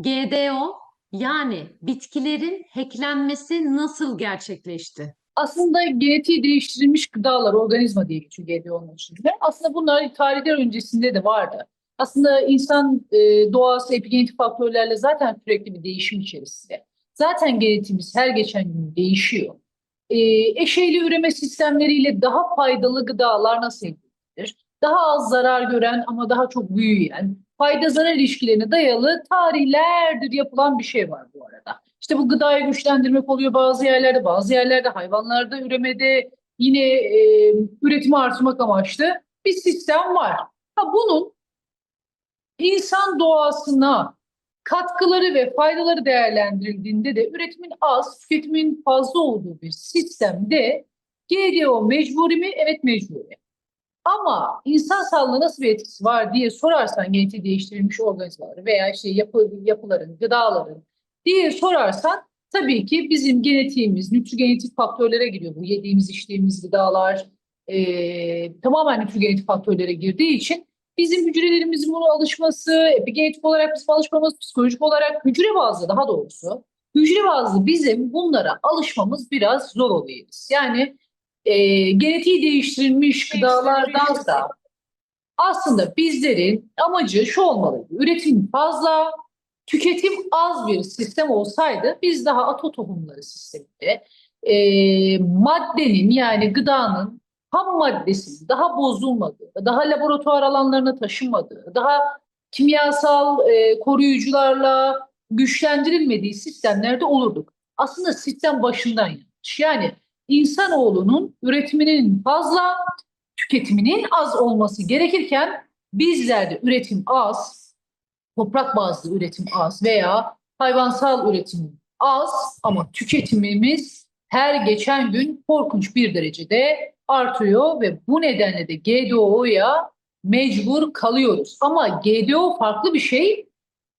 GDO yani bitkilerin hacklenmesi nasıl gerçekleşti? Aslında genetiği değiştirilmiş gıdalar, organizma diye geçiyor GDO'nun içinde. Aslında bunlar tarihler öncesinde de vardı. Aslında insan e, doğası epigenetik faktörlerle zaten sürekli bir değişim içerisinde. Zaten genetiğimiz her geçen gün değişiyor. E, eşeyli üreme sistemleriyle daha faydalı gıdalar nasıl elde edilir? Daha az zarar gören ama daha çok büyüyen, fayda zarar ilişkilerine dayalı tarihlerdir yapılan bir şey var bu arada. İşte bu gıdayı güçlendirmek oluyor bazı yerlerde, bazı yerlerde hayvanlarda üremede yine e, üretimi artırmak amaçlı bir sistem var. Ha bunun insan doğasına katkıları ve faydaları değerlendirildiğinde de üretimin az, tüketimin fazla olduğu bir sistemde GDO mecburi mi? Evet mecburi. Ama insan sağlığına nasıl bir etkisi var diye sorarsan genetiği değiştirilmiş organizmaları veya işte yapı, yapıların, gıdaların diye sorarsan tabii ki bizim genetiğimiz, nütrigenetik faktörlere giriyor. Bu yediğimiz, içtiğimiz gıdalar eee tamamen nütrigenetik faktörlere girdiği için bizim hücrelerimizin buna alışması, epigenetik olarak bizim alışmamız, psikolojik olarak hücre bazlı daha doğrusu hücre bazlı bizim bunlara alışmamız biraz zor oluyor. Yani eee genetiği değiştirilmiş gıdalardansa aslında bizlerin amacı şu olmalıydı. Üretim fazla, tüketim az bir sistem olsaydı biz daha ato tohumları sisteminde e, maddenin yani gıdanın ham maddesinin daha bozulmadığı, daha laboratuvar alanlarına taşınmadığı, daha kimyasal e, koruyucularla güçlendirilmediği sistemlerde olurduk. Aslında sistem başından yanlış. Yani insanoğlunun üretiminin fazla, tüketiminin az olması gerekirken bizlerde üretim az, toprak bazlı üretim az veya hayvansal üretim az ama tüketimimiz her geçen gün korkunç bir derecede artıyor ve bu nedenle de GDO'ya mecbur kalıyoruz. Ama GDO farklı bir şey,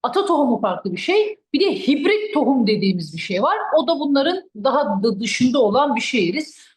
ata tohumu farklı bir şey, bir de hibrit tohum dediğimiz bir şey var. O da bunların daha da dışında olan bir şeyiz.